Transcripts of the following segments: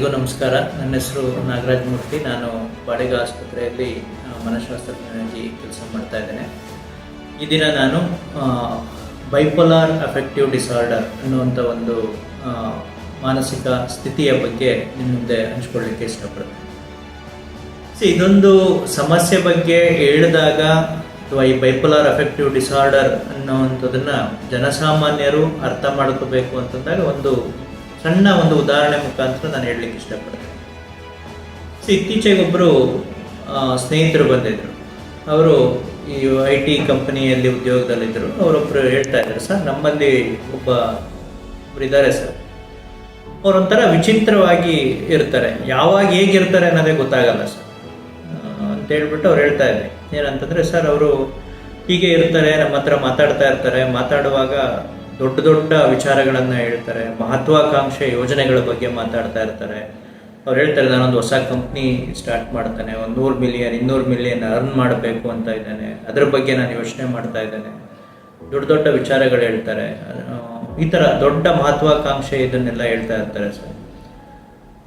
ಎಲ್ರಿಗೂ ನಮಸ್ಕಾರ. ನನ್ನ ಹೆಸರು ನಾಗರಾಜ್ ಮೂರ್ತಿ. ನಾನು ಬಾಡಿಗೆ ಆಸ್ಪತ್ರೆಯಲ್ಲಿ ಮನಃಶಾಸ್ತ್ರಜ್ಞನಾಗಿ ಕೆಲಸ ಮಾಡ್ತಾ ಇದ್ದೇನೆ. ಈ ದಿನ ನಾನು ಬೈಪೋಲಾರ್ ಅಫೆಕ್ಟಿವ್ ಡಿಸಾರ್ಡರ್ ಅನ್ನುವಂಥ ಒಂದು ಮಾನಸಿಕ ಸ್ಥಿತಿಯ ಬಗ್ಗೆ ನಿಮ್ಮ ಮುಂದೆ ಹಂಚ್ಕೊಳ್ಳಿಕ್ಕೆ ಇಷ್ಟಪಡ್ತೀನಿ. ಸೊ ಇದೊಂದು ಸಮಸ್ಯೆ ಬಗ್ಗೆ ಹೇಳಿದಾಗ, ಅಥವಾ ಈ ಬೈಪೋಲಾರ್ ಅಫೆಕ್ಟಿವ್ ಡಿಸಾರ್ಡರ್ ಅನ್ನೋವಂಥದ್ದನ್ನ ಜನಸಾಮಾನ್ಯರು ಅರ್ಥ ಮಾಡ್ಕೋಬೇಕು ಅಂತಂದಾಗ ಒಂದು ಸಣ್ಣ ಒಂದು ಉದಾಹರಣೆ ಮುಖಾಂತರ ನಾನು ಹೇಳಲಿಕ್ಕೆ ಇಷ್ಟಪಡ್ತೇನೆ. ಸೊ ಇತ್ತೀಚೆಗೆ ಒಬ್ಬರು ಸ್ನೇಹಿತರು ಬಂದಿದ್ದರು ಅವರು ಈ ಐ ಟಿ ಕಂಪನಿಯಲ್ಲಿ ಉದ್ಯೋಗದಲ್ಲಿದ್ದರು. ಅವರೊಬ್ಬರು ಹೇಳ್ತಾ ಇದ್ದಾರೆ ಸರ್, ನಮ್ಮಲ್ಲಿ ಒಬ್ಬ ಇದ್ದಾರೆ ಸರ್. ಅವರೊಂಥರ ವಿಚಿತ್ರವಾಗಿ ಇರ್ತಾರೆ. ಯಾವಾಗ ಹೇಗಿರ್ತಾರೆ ಅನ್ನೋದೇ ಗೊತ್ತಾಗಲ್ಲ, ಸರ್. ಅಂತ ಹೇಳ್ಬಿಟ್ಟು ಅವ್ರು ಹೇಳ್ತಾ ಇದ್ದಾರೆ ಏನಂತಂದರೆ, ಸರ್, ಅವರು ಹೀಗೆ ಇರ್ತಾರೆ, ನಮ್ಮ ಹತ್ರ ಮಾತಾಡ್ತಾ ಇರ್ತಾರೆ. ಮಾತಾಡುವಾಗ ದೊಡ್ಡ ದೊಡ್ಡ ವಿಚಾರಗಳನ್ನು ಹೇಳ್ತಾರೆ, ಮಹತ್ವಾಕಾಂಕ್ಷೆ ಯೋಜನೆಗಳ ಬಗ್ಗೆ ಮಾತಾಡ್ತಾ ಇರ್ತಾರೆ. ಅವ್ರು ಹೇಳ್ತಾರೆ, ನಾನೊಂದು ಹೊಸ ಕಂಪ್ನಿ ಸ್ಟಾರ್ಟ್ ಮಾಡ್ತಾನೆ, ಒಂದು ನೂರು ಮಿಲಿಯನ್ ಇನ್ನೂರು ಮಿಲಿಯನ್ ಅರ್ನ್ ಮಾಡಬೇಕು ಅಂತ ಇದ್ದಾನೆ. ಅದ್ರ ಬಗ್ಗೆ ನಾನು ಯೋಚನೆ ಮಾಡ್ತಾ ಇದ್ದೇನೆ. ದೊಡ್ಡ ದೊಡ್ಡ ವಿಚಾರಗಳು ಹೇಳ್ತಾರೆ. ಈ ಥರ ದೊಡ್ಡ ಮಹತ್ವಾಕಾಂಕ್ಷೆ ಇದನ್ನೆಲ್ಲ ಹೇಳ್ತಾ ಇರ್ತಾರೆ ಸರ್.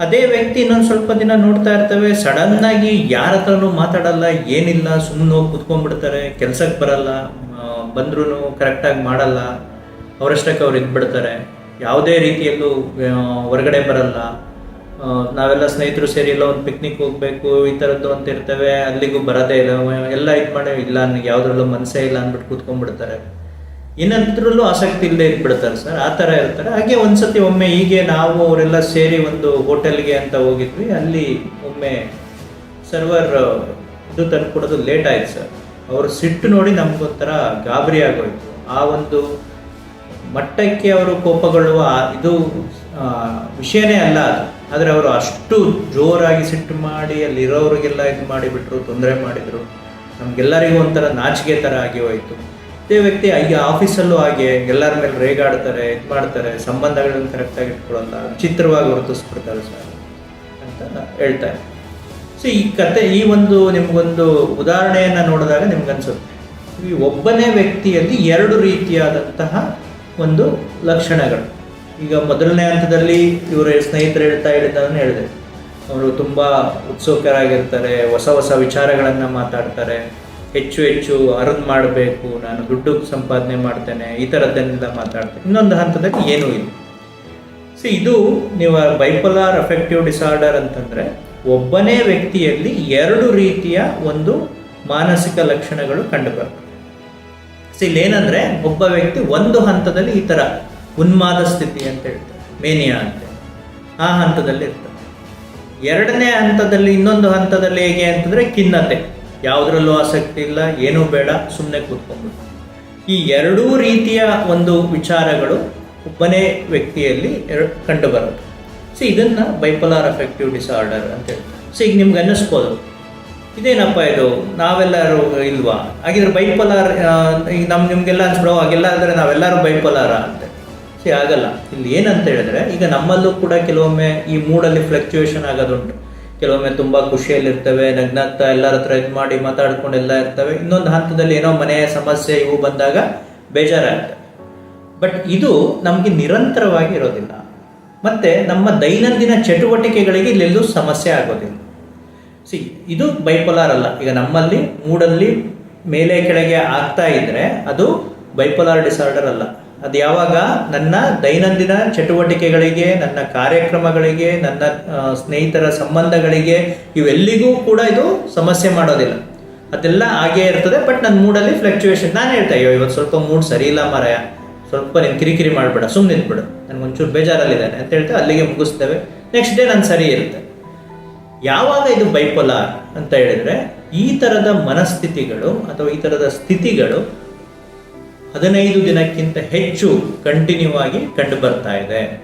ಅದೇ ವ್ಯಕ್ತಿ ಇನ್ನೊಂದು ಸ್ವಲ್ಪ ದಿನ ನೋಡ್ತಾ ಇರ್ತವೆ ಸಡನ್ ಆಗಿ ಯಾರ ಹತ್ರನೂ ಮಾತಾಡಲ್ಲ, ಏನಿಲ್ಲ ಸುಮ್ಮನೆ ಹೋಗಿ ಕುತ್ಕೊಂಡ್ಬಿಡ್ತಾರೆ ಕೆಲ್ಸಕ್ಕೆ ಬರಲ್ಲ ಬಂದ್ರೂ ಕರೆಕ್ಟಾಗಿ ಮಾಡಲ್ಲ. ಅವರಷ್ಟಕ್ಕೆ ಅವ್ರು ಇದ್ಬಿಡ್ತಾರೆ. ಯಾವುದೇ ರೀತಿಯಲ್ಲೂ ಹೊರಗಡೆ ಬರಲ್ಲ. ನಾವೆಲ್ಲ ಸ್ನೇಹಿತರು ಸೇರಿ ಎಲ್ಲ ಒಂದು ಪಿಕ್ನಿಕ್ ಹೋಗ್ಬೇಕು, ಈ ಥರದ್ದು ಅಂತ ಇರ್ತೇವೆ. ಅಲ್ಲಿಗೂ ಬರೋದೇ ಇಲ್ಲ. ಎಲ್ಲ ಇದು ಮಾಡಿ, ಇಲ್ಲ, ನನಗೆ ಯಾವುದ್ರಲ್ಲೂ ಮನಸ್ಸೇ ಇಲ್ಲ ಅಂದ್ಬಿಟ್ಟು ಕೂತ್ಕೊಂಡ್ಬಿಡ್ತಾರೆ. ಇನ್ನೊಂದ್ರಲ್ಲೂ ಆಸಕ್ತಿ ಇಲ್ಲದೆ ಇದ್ಬಿಡ್ತಾರೆ ಸರ್. ಆ ಥರ ಇರ್ತಾರೆ. ಹಾಗೆ ಒಂದ್ಸತಿ ಒಮ್ಮೆ ಹೀಗೆ ನಾವು ಅವರೆಲ್ಲ ಸೇರಿ ಒಂದು ಹೋಟೆಲ್ಗೆ ಅಂತ ಹೋಗಿದ್ವಿ. ಅಲ್ಲಿ ಒಮ್ಮೆ ಸರ್ವರ್ ಇದು ತಂದ್ಕೊಡೋದು ಲೇಟ್ ಆಯ್ತು ಸರ್. ಅವರು ಸಿಟ್ಟು ನೋಡಿ ನಮ್ಗೊಂಥರ ಗಾಬರಿ ಆಗೋಯ್ತು. ಆ ಒಂದು ಮಟ್ಟಕ್ಕೆ ಅವರು ಕೋಪಗೊಳ್ಳುವ ಇದು ವಿಷಯನೇ ಅಲ್ಲ ಆದರೆ ಅವರು ಅಷ್ಟು ಜೋರಾಗಿ ಸಿಟ್ಟು ಮಾಡಿ, ಅಲ್ಲಿರೋರಿಗೆಲ್ಲ ಇದು ಮಾಡಿಬಿಟ್ರು, ತೊಂದರೆ ಮಾಡಿದರು. ನಮಗೆಲ್ಲರಿಗೂ ಒಂಥರ ನಾಚಿಕೆ ಥರ ಆಗಿ ಹೋಯಿತು. ಅದೇ ವ್ಯಕ್ತಿ ಈಗ ಆಫೀಸಲ್ಲೂ ಹಾಗೆ, ಎಲ್ಲರ ಮೇಲೆ ರೇಗಾಡ್ತಾರೆ, ಇದು ಮಾಡ್ತಾರೆ, ಸಂಬಂಧಗಳನ್ನು ಕರೆಕ್ಟಾಗಿ ಇಟ್ಕೊಳ್ಳಲ್ಲ ವಿಚಿತ್ರವಾಗಿ ವರ್ತಿಸ್ಬಿಡ್ತಾರೆ ಸರ್ ಅಂತ ಹೇಳ್ತಾರೆ ಸೊ ಈ ಕತೆ, ಈ ಒಂದು ನಿಮಗೊಂದು ಉದಾಹರಣೆಯನ್ನು ನೋಡಿದಾಗ ನಿಮ್ಗನ್ಸುತ್ತೆ. ಈ ಒಬ್ಬನೇ ವ್ಯಕ್ತಿಯಲ್ಲಿ ಎರಡು ರೀತಿಯಾದಂತಹ ಒಂದು ಲಕ್ಷಣಗಳು. ಈಗ ಮೊದಲನೇ ಹಂತದಲ್ಲಿ ಇವರು ಸ್ನೇಹಿತರು ಹೇಳ್ತಾ ಹೇಳಿದ್ದನ್ನು ಹೇಳಿದೆ. ಅವರು ತುಂಬ ಉತ್ಸುಕರಾಗಿರ್ತಾರೆ, ಹೊಸ ಹೊಸ ವಿಚಾರಗಳನ್ನು ಮಾತಾಡ್ತಾರೆ, ಹೆಚ್ಚು ಹೆಚ್ಚು ಅರ್ನ್ ಮಾಡಬೇಕು, ನಾನು ದುಡ್ಡು ಸಂಪಾದನೆ ಮಾಡ್ತೇನೆ, ಈ ಥರದ್ದನ್ನೆಲ್ಲ ಮಾತಾಡ್ತೇನೆ. ಇನ್ನೊಂದು ಹಂತದಲ್ಲಿ ಏನೂ ಇಲ್ಲ. ಸೊ ಇದು ನೀವು ಬೈಪೋಲಾರ್ ಅಫೆಕ್ಟಿವ್ ಡಿಸಾರ್ಡರ್ ಅಂತಂದರೆ ಒಬ್ಬನೇ ವ್ಯಕ್ತಿಯಲ್ಲಿ ಎರಡು ರೀತಿಯ ಒಂದು ಮಾನಸಿಕ ಲಕ್ಷಣಗಳು ಕಂಡುಬರ್ತವೆ. ಸೊ ಇಲ್ಲೇನಂದರೆ ಒಬ್ಬ ವ್ಯಕ್ತಿ ಒಂದು ಹಂತದಲ್ಲಿ ಈ ಥರ ಉನ್ಮಾದ ಸ್ಥಿತಿ ಅಂತ ಹೇಳ್ತಾರೆ. ಮೇನಿಯಾ ಅಂತ. ಆ ಹಂತದಲ್ಲಿ ಇರ್ತಾರೆ. ಎರಡನೇ ಹಂತದಲ್ಲಿ ಇನ್ನೊಂದು ಹಂತದಲ್ಲಿ ಹೇಗೆ ಅಂತಂದ್ರೆ ಖಿನ್ನತೆ. ಯಾವುದರಲ್ಲೂ ಆಸಕ್ತಿ ಇಲ್ಲ, ಏನೂ ಬೇಡ ಸುಮ್ಮನೆ ಕೂತ್ಕೊಂಡ್ಬಿಟ್ಟು ಈ ಎರಡೂ ರೀತಿಯ ಒಂದು ವಿಚಾರಗಳು ಒಬ್ಬನೇ ವ್ಯಕ್ತಿಯಲ್ಲಿ ಎರಡು ಕಂಡು ಬರುತ್ತೆ ಸೊ ಇದನ್ನ ಬೈಪಲಾರ್ ಅಫೆಕ್ಟಿವ್ ಡಿಸಾರ್ಡರ್ ಅಂತ ಹೇಳ್ತಾರೆ. ಸೊ ಈಗ ನಿಮ್ಗೆ ಅನ್ನಿಸ್ಬೋದು. ಇದೇನಪ್ಪ ಇದು? ನಾವೆಲ್ಲರೂ ಇಲ್ವಾ? ಹಾಗಿದ್ರೆ ಬೈಪೋಲಾರ್ ಈಗ ನಮ್ಮ ನಿಮಗೆಲ್ಲ ಅನ್ಸ್ಬಿಡೋ, ಹಾಗೆಲ್ಲ ಆದರೆ ನಾವೆಲ್ಲರೂ ಬೈಪೋಲಾರ ಅಂತೆ. ಸಿ ಆಗಲ್ಲ. ಇಲ್ಲಿ ಏನಂತ ಹೇಳಿದ್ರೆ, ಈಗ ನಮ್ಮಲ್ಲೂ ಕೂಡ ಕೆಲವೊಮ್ಮೆ ಈ ಮೂಡಲ್ಲಿ ಫ್ಲಕ್ಚುಯೇಷನ್ ಆಗೋದುಂಟು. ಕೆಲವೊಮ್ಮೆ ತುಂಬಾ ಖುಷಿಯಲ್ಲಿರ್ತವೆ ನಗ್ನಾಗ್ತಾ ಎಲ್ಲರ ಹತ್ರ ಇದು ಮಾಡಿ ಮಾತಾಡ್ಕೊಂಡು ಎಲ್ಲ ಇರ್ತವೆ. ಇನ್ನೊಂದು ಹಂತದಲ್ಲಿ ಏನೋ ಮನೆಯ ಸಮಸ್ಯೆ ಇವು ಬಂದಾಗ ಬೇಜಾರಾಗ್ತವೆ ಬಟ್ ಇದು ನಮಗೆ ನಿರಂತರವಾಗಿ ಇರೋದಿಲ್ಲ. ಮತ್ತೆ ನಮ್ಮ ದೈನಂದಿನ ಚಟುವಟಿಕೆಗಳಿಗೆ ಇಲ್ಲೆಲ್ಲೂ ಸಮಸ್ಯೆ ಆಗೋದಿಲ್ಲ. ಸಿ ಇದು ಬೈಪೋಲಾರ್ ಅಲ್ಲ. ಈಗ ನಮ್ಮಲ್ಲಿ, ಮೂಡಲ್ಲಿ, ಮೇಲೆ, ಕೆಳಗೆ ಆಗ್ತಾ ಇದ್ರೆ ಅದು ಬೈಪೋಲಾರ್ ಡಿಸಾರ್ಡರ್ ಅಲ್ಲ. ಅದು ಯಾವಾಗ? ನನ್ನ ದೈನಂದಿನ ಚಟುವಟಿಕೆಗಳಿಗೆ, ನನ್ನ ಕಾರ್ಯಕ್ರಮಗಳಿಗೆ, ನನ್ನ ಸ್ನೇಹಿತರ ಸಂಬಂಧಗಳಿಗೆ ಇವೆಲ್ಲಿಗೂ ಕೂಡ ಇದು ಸಮಸ್ಯೆ ಮಾಡೋದಿಲ್ಲ. ಅದೆಲ್ಲ ಹಾಗೇ ಇರ್ತದೆ ಬಟ್ ನನ್ನ ಮೂಡಲ್ಲಿ ಫ್ಲಕ್ಚುಯೇಷನ್ ನಾನು ಹೇಳ್ತಾ ಅಯ್ಯೋ ಇವತ್ತು ಸ್ವಲ್ಪ ಮೂಡ್ ಸರಿ ಇಲ್ಲ ಮಾರಾಯ. ಸ್ವಲ್ಪ ನೀನು ಕಿರಿಕಿರಿ ಮಾಡಬೇಡ ಸುಮ್ಮನೆ ನಿಂತ್ಬಿಡು. ನನಗೆ ಒಂಚೂರು ಬೇಜಾರಲ್ಲಿದ್ದಾನೆ. ಅಂತ ಹೇಳ್ತಾ ಅಲ್ಲಿಗೆ ಮುಗಿಸ್ತೇವೆ. ನೆಕ್ಸ್ಟ್ ಡೇ ನಾನು ಸರಿ ಇರುತ್ತೆ. ಯಾವಾಗ ಇದು ಬೈಪೋಲಾರ್ ಅಂತ ಹೇಳಿದ್ರೆ ಈ ತರದ ಮನಸ್ಥಿತಿಗಳು ಅಥವಾ ಈ ತರದ ಸ್ಥಿತಿಗಳು ಹದಿನೈದು ದಿನಕ್ಕಿಂತ ಹೆಚ್ಚು ಕಂಟಿನ್ಯೂ ಆಗಿ ಕಂಡು ಬರ್ತಾ ಇದೆ.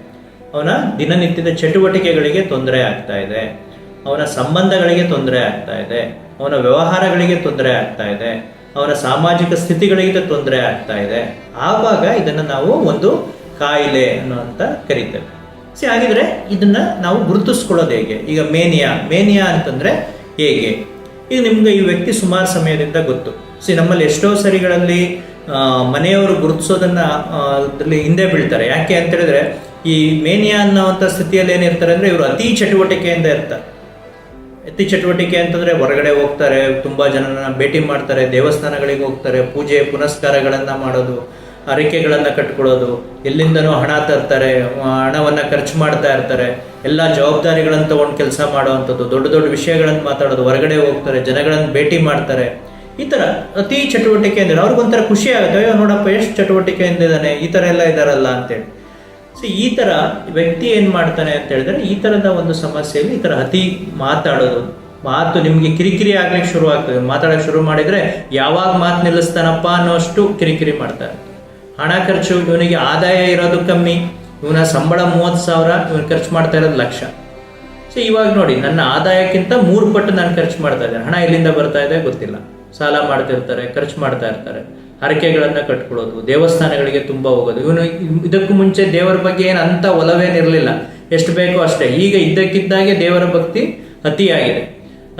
ಅವನ ದಿನನಿತ್ಯದ ಚಟುವಟಿಕೆಗಳಿಗೆ ತೊಂದರೆ ಆಗ್ತಾ ಇದೆ. ಅವನ ಸಂಬಂಧಗಳಿಗೆ ತೊಂದರೆ ಆಗ್ತಾ ಇದೆ. ಅವನ ವ್ಯವಹಾರಗಳಿಗೆ ತೊಂದರೆ ಆಗ್ತಾ ಇದೆ. ಅವನ ಸಾಮಾಜಿಕ ಸ್ಥಿತಿಗಳಿಗೆ ತೊಂದರೆ ಆಗ್ತಾ ಇದೆ. ಆವಾಗ ಇದನ್ನು ನಾವು ಒಂದು ಕಾಯಿಲೆ ಅನ್ನುವಂತ ಕರಿತೇವೆ. ಸಿ ಹಾಗಿದ್ರೆ ಇದನ್ನ ನಾವು ಗುರುತಿಸ್ಕೊಳ್ಳೋದು ಹೇಗೆ? ಈಗ ಮೇನಿಯಾ. ಮೇನಿಯಾ ಅಂತಂದ್ರೆ ಹೇಗೆ? ಈಗ ನಿಮ್ಗೆ ಈ ವ್ಯಕ್ತಿ ಸುಮಾರು ಸಮಯದಿಂದ ಗೊತ್ತು. ಸಿ ನಮ್ಮಲ್ಲಿ ಎಷ್ಟೋ ಸರಿಗಳಲ್ಲಿ ಮನೆಯವರು ಗುರುತಿಸೋದನ್ನ ಹಿಂದೆ ಬೀಳ್ತಾರೆ. ಯಾಕೆ ಅಂತ ಹೇಳಿದ್ರೆ, ಈ ಮೇನಿಯಾ ಅನ್ನೋವಂಥ ಸ್ಥಿತಿಯಲ್ಲಿ ಏನಿರ್ತಾರೆ ಅಂದರೆ ಇವರು ಅತಿ ಚಟುವಟಿಕೆಯಿಂದ ಇರ್ತಾರೆ. ಅತಿ ಚಟುವಟಿಕೆ ಅಂತಂದ್ರೆ ಹೊರಗಡೆ ಹೋಗ್ತಾರೆ, ತುಂಬಾ ಜನರನ್ನ ಭೇಟಿ ಮಾಡ್ತಾರೆ, ದೇವಸ್ಥಾನಗಳಿಗೆ ಹೋಗ್ತಾರೆ, ಪೂಜೆ, ಪುನಸ್ಕಾರಗಳನ್ನ ಮಾಡೋದು. ಹರಕೆಗಳನ್ನ ಕಟ್ಕೊಳ್ಳೋದು, ಎಲ್ಲಿಂದನೋ ಹಣ ತರ್ತಾರೆ ಹಣವನ್ನು ಖರ್ಚು ಮಾಡ್ತಾ ಇರ್ತಾರೆ, ಎಲ್ಲ ಜವಾಬ್ದಾರಿಗಳನ್ನು ತಗೊಂಡು ಕೆಲಸ ಮಾಡುವಂಥದ್ದು, ದೊಡ್ಡ ದೊಡ್ಡ ವಿಷಯಗಳನ್ನು ಮಾತಾಡೋದು, ಹೊರಗಡೆ ಹೋಗ್ತಾರೆ, ಜನಗಳನ್ನು ಭೇಟಿ ಮಾಡ್ತಾರೆ. ಈ ಥರ ಅತಿ ಚಟುವಟಿಕೆಯಿಂದ, ಅವ್ರಿಗೊಂಥರ ಖುಷಿ ಆಗುತ್ತೆ, ಅಯ್ಯೋ ನೋಡಪ್ಪ, ಎಷ್ಟು ಚಟುವಟಿಕೆ ಇದ್ದಾನೆ, ಈ ಥರ ಎಲ್ಲ ಇದಾರಲ್ಲ ಅಂತೇಳಿ. ಸೊ ಈ ಥರ ವ್ಯಕ್ತಿ ಏನು ಮಾಡ್ತಾನೆ ಅಂತ ಹೇಳಿದ್ರೆ, ಈ ಥರದ ಒಂದು ಸಮಸ್ಯೆಯಲ್ಲಿ ಈ ಥರ ಅತಿ ಮಾತಾಡೋದು. ಮಾತು ನಿಮಗೆ ಕಿರಿಕಿರಿ ಆಗ್ಲಿಕ್ಕೆ ಶುರು ಆಗ್ತದೆ ಮಾತಾಡಕ್ ಶುರು ಮಾಡಿದ್ರೆ ಯಾವಾಗ ಮಾತು ನಿಲ್ಲಿಸ್ತಾನಪ್ಪ ಅನ್ನೋಷ್ಟು ಕಿರಿಕಿರಿ ಮಾಡ್ತಾರೆ. ಹಣ ಖರ್ಚು, ಇವನಿಗೆ ಆದಾಯ ಇರೋದು ಕಮ್ಮಿ, ಇವನ ಸಂಬಳ ಮೂವತ್ತು ಸಾವಿರ, ಇವನು ಖರ್ಚು ಮಾಡ್ತಾ ಇರೋದು ಲಕ್ಷ. ಸೊ ಇವಾಗ ನೋಡಿ, ನನ್ನ ಆದಾಯಕ್ಕಿಂತ ಮೂರು ಪಟ್ಟು ನಾನು ಖರ್ಚು ಮಾಡ್ತಾ ಇದ್ದೇನೆ. ಹಣ ಎಲ್ಲಿಂದ ಬರ್ತಾ ಇದೆ ಗೊತ್ತಿಲ್ಲ. ಸಾಲ ಮಾಡ್ತಿರ್ತಾರೆ, ಖರ್ಚು ಮಾಡ್ತಾ ಇರ್ತಾರೆ. ಹರಕೆಗಳನ್ನ ಕಟ್ಕೊಳ್ಳೋದು ದೇವಸ್ಥಾನಗಳಿಗೆ ತುಂಬಾ ಹೋಗೋದು. ಇವನು ಇದಕ್ಕೂ ಮುಂಚೆ ದೇವರ ಬಗ್ಗೆ ಏನು ಅಂಥ ಒಲವೇನಿರಲಿಲ್ಲ. ಎಷ್ಟು ಬೇಕೋ ಅಷ್ಟೇ. ಈಗ ಇದ್ದಕ್ಕಿದ್ದಾಗೆ ದೇವರ ಭಕ್ತಿ ಅತಿಯಾಗಿದೆ.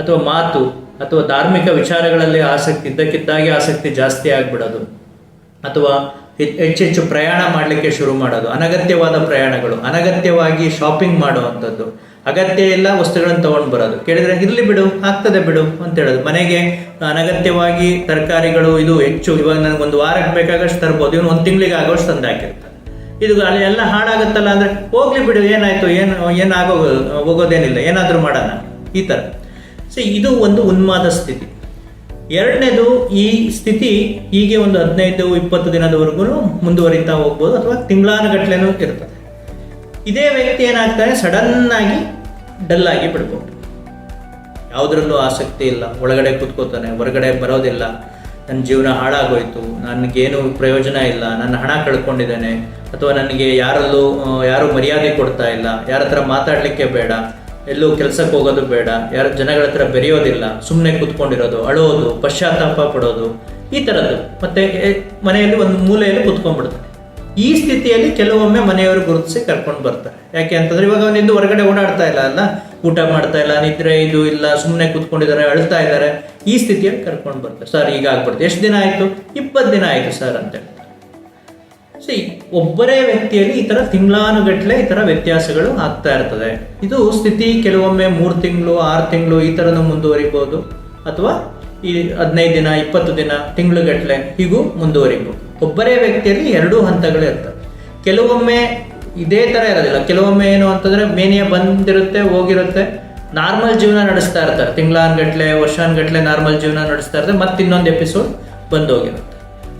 ಅಥವಾ ಮಾತು, ಅಥವಾ ಧಾರ್ಮಿಕ ವಿಚಾರಗಳಲ್ಲಿ ಆಸಕ್ತಿ, ಇದ್ದಕ್ಕಿದ್ದಾಗೆ ಆಸಕ್ತಿ ಜಾಸ್ತಿ ಆಗ್ಬಿಡೋದು. ಅಥವಾ ಹೆಚ್ಚೆಚ್ಚು ಪ್ರಯಾಣ ಮಾಡಲಿಕ್ಕೆ ಶುರು ಮಾಡೋದು. ಅನಗತ್ಯವಾದ ಪ್ರಯಾಣಗಳು, ಅನಗತ್ಯವಾಗಿ ಶಾಪಿಂಗ್ ಮಾಡುವಂಥದ್ದು. ಅಗತ್ಯ ಎಲ್ಲ ವಸ್ತುಗಳನ್ನು ತಗೊಂಡು ಬರೋದು. ಕೇಳಿದ್ರೆ, ಇರ್ಲಿ ಬಿಡು, ಆಗ್ತದೆ ಬಿಡು ಅಂತ ಹೇಳೋದು. ಮನೆಗೆ ಅನಗತ್ಯವಾಗಿ ತರಕಾರಿಗಳು, ಇದು ಹೆಚ್ಚು, ಇವಾಗ ನನಗೊಂದು ವಾರಕ್ಕೆ ಬೇಕಾಗಷ್ಟು ತರ್ಬೋದು. ಇವನು ಒಂದು ತಿಂಗಳಿಗೆ ಆಗೋಷ್ಟು ತಂದು ಹಾಕಿರ್ತಾನೆ. ಇದು ಅಲ್ಲಿ ಎಲ್ಲ ಹಾಳಾಗುತ್ತಲ್ಲ ಅಂದ್ರೆ, ಹೋಗ್ಲಿ ಬಿಡು, ಏನಾಯ್ತು, ಏನು, ಏನಾಗೋ, ಹೋಗೋದೇನಿಲ್ಲ, ಏನಾದರೂ ಮಾಡೋಣ. ಈ ಥರ. ಸೊ ಇದು ಒಂದು ಉನ್ಮಾದ ಸ್ಥಿತಿ. ಎರಡನೇದು ಈ ಸ್ಥಿತಿ ಹೀಗೆ ಒಂದು ಹದಿನೈದು, ಇಪ್ಪತ್ತು ದಿನದವರೆಗೂ ಮುಂದುವರಿತಾ ಹೋಗ್ಬೋದು ಅಥವಾ ತಿಂಗಳಾನುಗಟ್ಲೆನೂ ಇರ್ತದೆ. ಇದೇ ವ್ಯಕ್ತಿ ಏನಾಗ್ತಾರೆ ಡಲ್ ಆಗಿ ಬಿಡ್ಬೋದು ಯಾವುದರಲ್ಲೂ ಆಸಕ್ತಿ ಇಲ್ಲ. ಒಳಗಡೆ ಕೂತ್ಕೋತಾನೆ. ಹೊರಗಡೆ ಬರೋದಿಲ್ಲ. ನನ್ನ ಜೀವನ ಹಾಳಾಗೋಯ್ತು. ನನಗೇನು ಪ್ರಯೋಜನ ಇಲ್ಲ. ನನ್ನ ಹಣ ಕಳ್ಕೊಂಡಿದ್ದೇನೆ. ಅಥವಾ ನನಗೆ ಯಾರಲ್ಲೂ ಯಾರು ಮರ್ಯಾದೆ ಕೊಡ್ತಾ ಇಲ್ಲ. ಯಾರ ಹತ್ರ ಮಾತಾಡಲಿಕ್ಕೆ ಬೇಡ. ಎಲ್ಲೂ ಕೆಲಸಕ್ಕೆ ಹೋಗೋದು ಬೇಡ. ಯಾರ ಜನಗಳ ಹತ್ರ ಬೆರೆಯೋದಿಲ್ಲ. ಸುಮ್ಮನೆ ಕೂತ್ಕೊಂಡಿರೋದು, ಅಳೋದು, ಪಶ್ಚಾತ್ತಾಪ ಪಡೋದು, ಈ ಥರದ್ದು ಮತ್ತೆ ಮನೆಯಲ್ಲಿ ಒಂದು ಮೂಲೆಯಲ್ಲಿ ಕುತ್ಕೊಂಡ್ಬಿಡ್ತಾರೆ. ಈ ಸ್ಥಿತಿಯಲ್ಲಿ ಕೆಲವೊಮ್ಮೆ ಮನೆಯವರು ಗುರುತಿಸಿ ಕರ್ಕೊಂಡು ಬರ್ತಾರೆ. ಯಾಕೆ ಅಂತಂದ್ರೆ ಇವಾಗ ಅವನಿಂದ ಹೊರಗಡೆ ಓಡಾಡ್ತಾ ಇಲ್ಲ ಅಲ್ಲ? ಊಟ ಮಾಡ್ತಾ ಇಲ್ಲ, ನಿದ್ರೆ ಇದು ಇಲ್ಲ ಸುಮ್ಮನೆ ಕೂತ್ಕೊಂಡಿದ್ದಾರೆ, ಅಳ್ತಾ ಇದ್ದಾರೆ. ಈ ಸ್ಥಿತಿಯಲ್ಲಿ ಕರ್ಕೊಂಡು ಬರ್ತಾರೆ. ಸರ್, ಈಗ ಆಗ್ಬಿಡ್ತು. ಎಷ್ಟು ದಿನ ಆಯ್ತು? ಇಪ್ಪತ್ತು ದಿನ ಆಯ್ತು, ಸರ್ ಅಂತ ಸಿ ಒಬ್ಬರೇ ವ್ಯಕ್ತಿಯಲ್ಲಿ ಈ ತರ ತಿಂಗಳಾನುಗಟ್ಲೆ ಈ ತರ ವ್ಯತ್ಯಾಸಗಳು ಆಗ್ತಾ ಇರ್ತದೆ. ಇದು ಸ್ಥಿತಿ ಕೆಲವೊಮ್ಮೆ ಮೂರು ತಿಂಗಳು, ಆರು ತಿಂಗಳು ಈ ತರನು ಮುಂದುವರಿಬಹುದು ಅಥವಾ ಈ ಹದಿನೈದು ದಿನ, ಇಪ್ಪತ್ತು ದಿನ, ತಿಂಗಳುಗಟ್ಲೆ ಹೀಗೂ ಮುಂದುವರಿಬಹುದು ಒಬ್ಬರೇ ವ್ಯಕ್ತಿಯಲ್ಲಿ ಎರಡೂ ಹಂತಗಳು ಇರ್ತವೆ. ಕೆಲವೊಮ್ಮೆ ಇದೇ ತರ ಇರೋದಿಲ್ಲ. ಕೆಲವೊಮ್ಮೆ ಏನು ಅಂತಂದ್ರೆ ಮೇನಿಯ ಬಂದಿರುತ್ತೆ, ಹೋಗಿರುತ್ತೆ, ನಾರ್ಮಲ್ ಜೀವನ ನಡೆಸ್ತಾ ಇರ್ತಾರೆ. ತಿಂಗಳಾನ್ಗಟ್ಲೆ, ವರ್ಷಾನ್ಗಟ್ಲೆ ನಾರ್ಮಲ್ ಜೀವನ ನಡೆಸ್ತಾ ಇರ್ತಾರೆ ಮತ್ತೆ ಇನ್ನೊಂದು ಎಪಿಸೋಡ್ ಬಂದೋಗಿರುತ್ತೆ.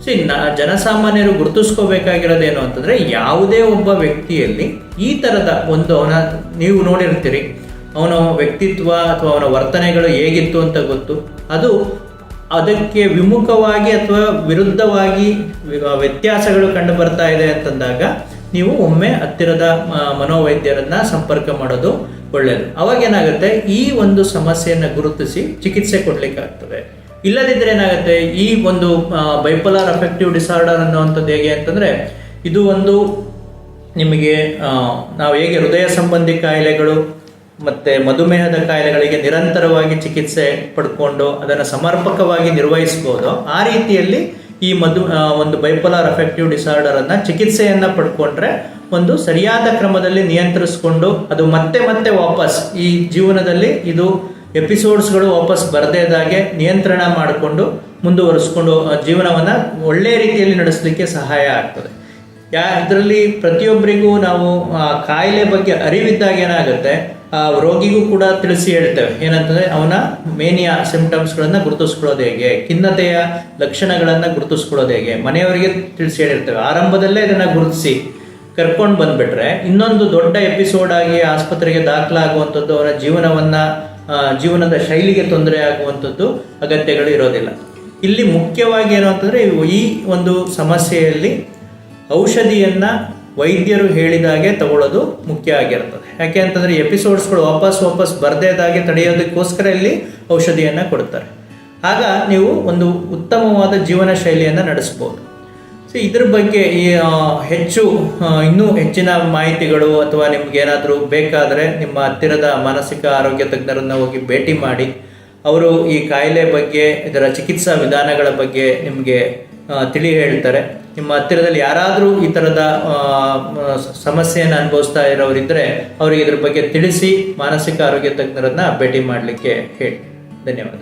ಸಿ ನ, ಜನಸಾಮಾನ್ಯರು ಗುರುತಿಸ್ಕೋಬೇಕಾಗಿರೋದೇನು ಅಂತಂದ್ರೆ ಯಾವುದೇ ಒಬ್ಬ ವ್ಯಕ್ತಿಯಲ್ಲಿ ಈ ತರದ ಒಂದು ಅವನ, ನೀವು ನೋಡಿರ್ತೀರಿ, ಅವನ ವ್ಯಕ್ತಿತ್ವ ಅಥವಾ ಅವನ ವರ್ತನೆಗಳು ಹೇಗಿತ್ತು ಅಂತ ಗೊತ್ತು. ಅದು ಅದಕ್ಕೆ ವಿಮುಖವಾಗಿ ಅಥವಾ ವಿರುದ್ಧವಾಗಿ ವ್ಯತ್ಯಾಸಗಳು ಕಂಡು ಬರ್ತಾ ಇದೆ ಅಂತಂದಾಗ ನೀವು ಒಮ್ಮೆ ಹತ್ತಿರದ ಮನೋವೈದ್ಯರನ್ನ ಸಂಪರ್ಕ ಮಾಡೋದು ಒಳ್ಳೆಯದು ಅವಾಗ ಏನಾಗುತ್ತೆ? ಈ ಒಂದು ಸಮಸ್ಯೆಯನ್ನು ಗುರುತಿಸಿ ಚಿಕಿತ್ಸೆ ಕೊಡ್ಲಿಕ್ಕಾಗ್ತದೆ. ಇಲ್ಲದಿದ್ರೆ ಏನಾಗುತ್ತೆ? ಈ ಒಂದು ಬೈಪೋಲಾರ್ ಅಫೆಕ್ಟಿವ್ ಡಿಸಾರ್ಡರ್ ಅನ್ನುವಂಥದ್ದು ಹೇಗೆ ಅಂತಂದ್ರೆ, ಇದು ಒಂದು ನಿಮಗೆ ನಾವು ಹೇಗೆ ಹೃದಯ ಸಂಬಂಧಿ ಕಾಯಿಲೆಗಳು ಮತ್ತೆ ಮಧುಮೇಹದ ಕಾಯಿಲೆಗಳಿಗೆ ನಿರಂತರವಾಗಿ ಚಿಕಿತ್ಸೆ ಪಡ್ಕೊಂಡು ಅದನ್ನು ಸಮರ್ಪಕವಾಗಿ ನಿರ್ವಹಿಸ್ಬೋದು. ಆ ರೀತಿಯಲ್ಲಿ ಈ ಮಧು ಒಂದು ಬೈಪೋಲಾರ್ ಅಫೆಕ್ಟಿವ್ ಡಿಸಾರ್ಡರ್ ಅನ್ನ ಚಿಕಿತ್ಸೆಯನ್ನ ಪಡ್ಕೊಂಡ್ರೆ ಒಂದು ಸರಿಯಾದ ಕ್ರಮದಲ್ಲಿ ನಿಯಂತ್ರಿಸ್ಕೊಂಡು ಅದು ಮತ್ತೆ ಮತ್ತೆ ವಾಪಸ್ ಈ ಜೀವನದಲ್ಲಿ ಇದು ಎಪಿಸೋಡ್ಸ್ಗಳು ವಾಪಸ್ ಬರದೇದಾಗೆ ನಿಯಂತ್ರಣ ಮಾಡಿಕೊಂಡು ಮುಂದುವರಿಸ್ಕೊಂಡು ಜೀವನವನ್ನು ಒಳ್ಳೆಯ ರೀತಿಯಲ್ಲಿ ನಡೆಸಲಿಕ್ಕೆ ಸಹಾಯ ಆಗ್ತದೆ. ಯಾ, ಇದರಲ್ಲಿ ಪ್ರತಿಯೊಬ್ಬರಿಗೂ ನಾವು, ಆ, ಕಾಯಿಲೆ ಬಗ್ಗೆ ಅರಿವಿದ್ದಾಗ ಏನಾಗುತ್ತೆ, ಆ, ರೋಗಿಗೂ ಕೂಡ ತಿಳಿಸಿ ಹೇಳ್ತೇವೆ. ಏನಂತಂದರೆ, ಅವನ ಮೇನಿಯಾ ಸಿಂಪ್ಟಮ್ಸ್ಗಳನ್ನು ಗುರುತಿಸ್ಕೊಳ್ಳೋದು ಹೇಗೆ, ಖಿನ್ನತೆಯ ಲಕ್ಷಣಗಳನ್ನು ಗುರುತಿಸ್ಕೊಳ್ಳೋದು ಹೇಗೆ, ಮನೆಯವರಿಗೆ ತಿಳಿಸಿ ಹೇಳಿರ್ತೇವೆ. ಆರಂಭದಲ್ಲೇ ಇದನ್ನು ಗುರುತಿಸಿ ಕರ್ಕೊಂಡು ಬಂದುಬಿಟ್ರೆ, ಇನ್ನೊಂದು ದೊಡ್ಡ ಎಪಿಸೋಡ್ ಆಗಿ ಆಸ್ಪತ್ರೆಗೆ ದಾಖಲಾಗುವಂಥದ್ದು ಅವರ ಜೀವನವನ್ನ ಜೀವನದ ಶೈಲಿಗೆ ತೊಂದರೆ ಆಗುವಂಥದ್ದು ಅಗತ್ಯಗಳು ಇರೋದಿಲ್ಲ. ಇಲ್ಲಿ ಮುಖ್ಯವಾಗಿ ಏನು ಅಂತಂದರೆ, ಈ ಒಂದು ಸಮಸ್ಯೆಯಲ್ಲಿ ಔಷಧಿಯನ್ನು ವೈದ್ಯರು ಹೇಳಿದಾಗೆ ತಗೊಳ್ಳೋದು ಮುಖ್ಯ ಆಗಿರ್ತದೆ. ಯಾಕೆ ಅಂತಂದರೆ, ಎಪಿಸೋಡ್ಸ್ಗಳು ವಾಪಸ್ ವಾಪಸ್ ಬರದೇದಾಗೆ ತಡೆಯೋದಕ್ಕೋಸ್ಕರ ಇಲ್ಲಿ ಔಷಧಿಯನ್ನು ಕೊಡ್ತಾರೆ. ಆಗ ನೀವು ಒಂದು ಉತ್ತಮವಾದ ಜೀವನ ಶೈಲಿಯನ್ನು ನಡೆಸ್ಬೋದು. ಸೊ ಇದ್ರ ಬಗ್ಗೆ ಹೆಚ್ಚು ಇನ್ನೂ ಹೆಚ್ಚಿನ ಮಾಹಿತಿಗಳು ಅಥವಾ ನಿಮ್ಗೆ ಏನಾದರೂ ಬೇಕಾದರೆ ನಿಮ್ಮ ಹತ್ತಿರದ ಮಾನಸಿಕ ಆರೋಗ್ಯ ತಜ್ಞರನ್ನು ಹೋಗಿ ಭೇಟಿ ಮಾಡಿ. ಅವರು ಈ ಕಾಯಿಲೆ ಬಗ್ಗೆ, ಇದರ ಚಿಕಿತ್ಸಾ ವಿಧಾನಗಳ ಬಗ್ಗೆ ನಿಮಗೆ ತಿಳಿ ಹೇಳ್ತಾರೆ. ನಿಮ್ಮ ಹತ್ತಿರದಲ್ಲಿ ಯಾರಾದರೂ ಈ ಥರದ ಸಮಸ್ಯೆಯನ್ನು ಅನುಭವಿಸ್ತಾ ಇರೋರಿದ್ದರೆ ಅವರಿಗೆ ಇದ್ರ ಬಗ್ಗೆ ತಿಳಿಸಿ ಮಾನಸಿಕ ಆರೋಗ್ಯ ತಜ್ಞರನ್ನು ಭೇಟಿ ಮಾಡಲಿಕ್ಕೆ ಹೇಳಿ. ಧನ್ಯವಾದ.